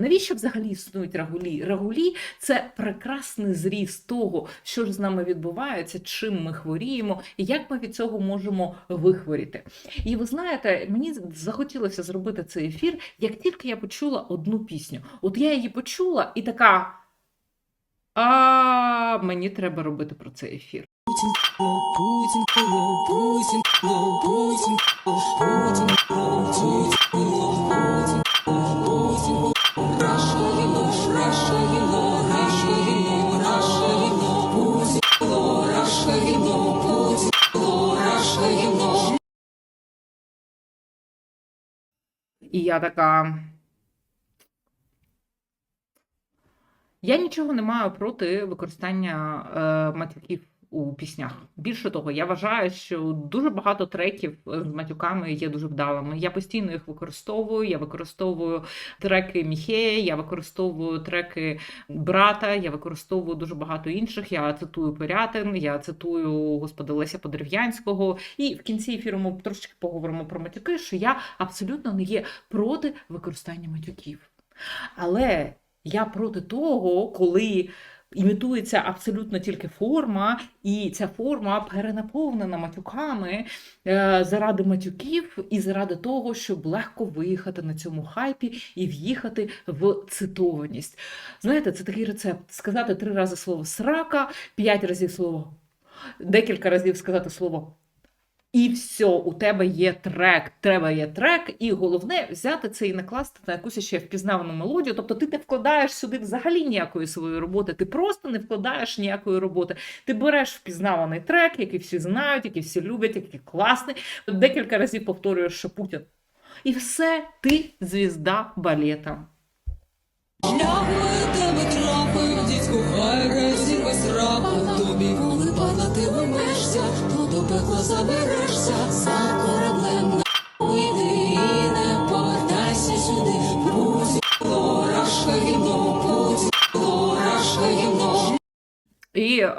Навіщо взагалі існують рагулі? Рагулі це прекрасний зріз того, що ж з нами відбувається, чим ми хворіємо, і як ми від цього можемо вихворіти. І ви знаєте, мені захотілося зробити цей ефір, як тільки я почула одну пісню. От я її почула і така. А мені треба робити про цей ефір. Путин, Путин, Путин, Путин, Путин, Путин, Путин, Путин, І я така. Я нічого не маю проти використання е, матюків у піснях. Більше того, я вважаю, що дуже багато треків з матюками є дуже вдалими. Я постійно їх використовую. Я використовую треки Міхея, я використовую треки брата, я використовую дуже багато інших. Я цитую Пирятин, я цитую господи Леся Подерев'янського. І в кінці ефіру ми трошечки поговоримо про матюки, що я абсолютно не є проти використання матюків. Але я проти того, коли імітується абсолютно тільки форма, і ця форма перенаповнена матюками е, заради матюків і заради того, щоб легко виїхати на цьому хайпі і в'їхати в цитованість. Знаєте, це такий рецепт: сказати три рази слово срака, п'ять разів слово, декілька разів сказати слово. І все, у тебе є трек, треба є трек, і головне взяти це і накласти на якусь ще впізнавану мелодію. Тобто ти не вкладаєш сюди взагалі ніякої своєї роботи, ти просто не вкладаєш ніякої роботи. Ти береш впізнаваний трек, який всі знають, який всі люблять, який класний. Декілька разів повторюєш, що Путін. І все, ти звізда балета. Шляхою тебе трапив, дідьку, хай пекло заберешся за кораблем. І е,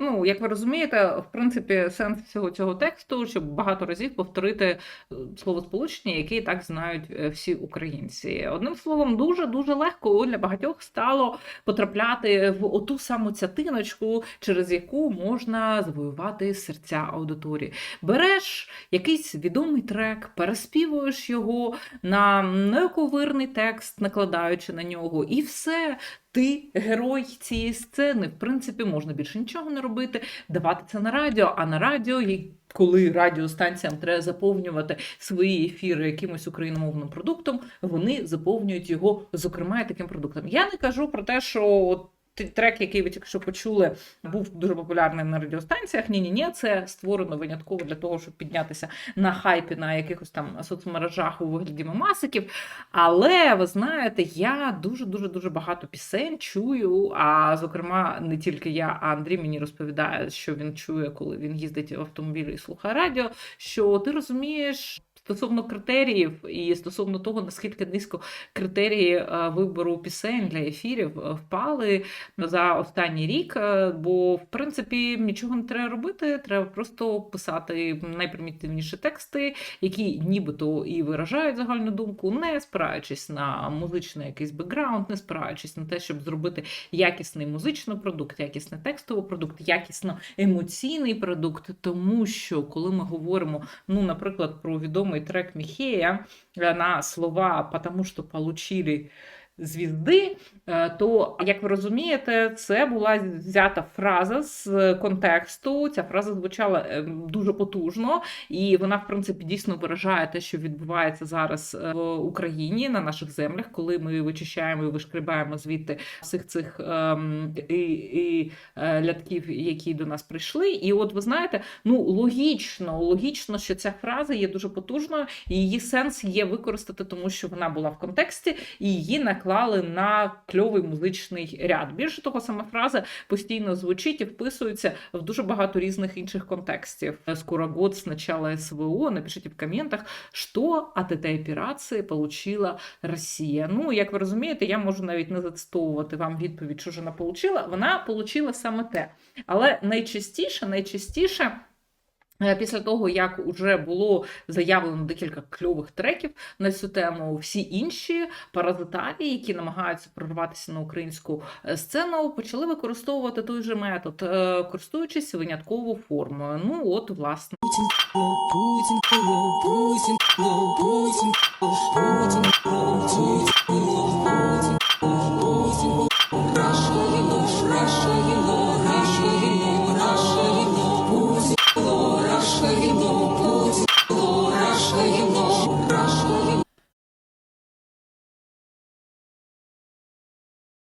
ну, як ви розумієте, в принципі, сенс всього цього тексту, щоб багато разів повторити е, словосполучення, які так знають е, всі українці. Одним словом, дуже дуже легко для багатьох стало потрапляти в оту саму цятиночку, через яку можна завоювати серця аудиторії. Береш якийсь відомий трек, переспівуєш його на неоковирний текст, накладаючи на нього, і все. Ти герой цієї сцени. В принципі, можна більше нічого не робити, давати це на радіо. А на радіо, коли радіостанціям треба заповнювати свої ефіри якимось україномовним продуктом, вони заповнюють його, зокрема, і таким продуктом. Я не кажу про те, що от трек, який ви тільки що почули, був дуже популярний на радіостанціях. Ні, ні, ні, це створено винятково для того, щоб піднятися на хайпі на якихось там соцмережах у вигляді мемасиків. Але ви знаєте, я дуже дуже дуже багато пісень чую. А зокрема, не тільки я, а Андрій мені розповідає, що він чує, коли він їздить в автомобілі і слухає радіо. Що ти розумієш? Стосовно критеріїв і стосовно того, наскільки низько критерії е, вибору пісень для ефірів е, впали за останній рік, е, бо в принципі нічого не треба робити. Треба просто писати найпримітивніші тексти, які нібито і виражають загальну думку, не спираючись на музичний якийсь бекграунд, не спираючись на те, щоб зробити якісний музичний продукт, якісний текстовий продукт, якісно емоційний продукт. Тому що коли ми говоримо, ну, наприклад, про відомий трек Міхея е, на слова «потому что получили звізди, е, то, як ви розумієте, це була взята фраза з контексту. Ця фраза звучала е, дуже потужно, і вона, в принципі, дійсно виражає те, що відбувається зараз е, в Україні на наших землях, коли ми вичищаємо і вишкрібаємо звідти всіх цих ем, і, і лятків, які до нас прийшли. І от ви знаєте, ну логічно, логічно, що ця фраза є дуже потужною, і її сенс є використати, тому що вона була в контексті, і її наклали на кльовий музичний ряд. Більше того, сама фраза постійно звучить і вписується в дуже багато різних інших контекстів. Скоро год с начала СВО. Напишите в комментах, що от этой операції получила Росія. Ну, як ви розумієте, я можу навіть не зацитовувати вам відповідь, що ж вона получила. Вона получила саме те. Але найчастіше, найчастіше. Після того, як вже було заявлено декілька кльових треків на цю тему, всі інші паразитарі, які намагаються прорватися на українську сцену, почали використовувати той же метод, користуючись винятковою формою. Ну от власне Путін, Путін, Путін, Путін, Путін, Путін,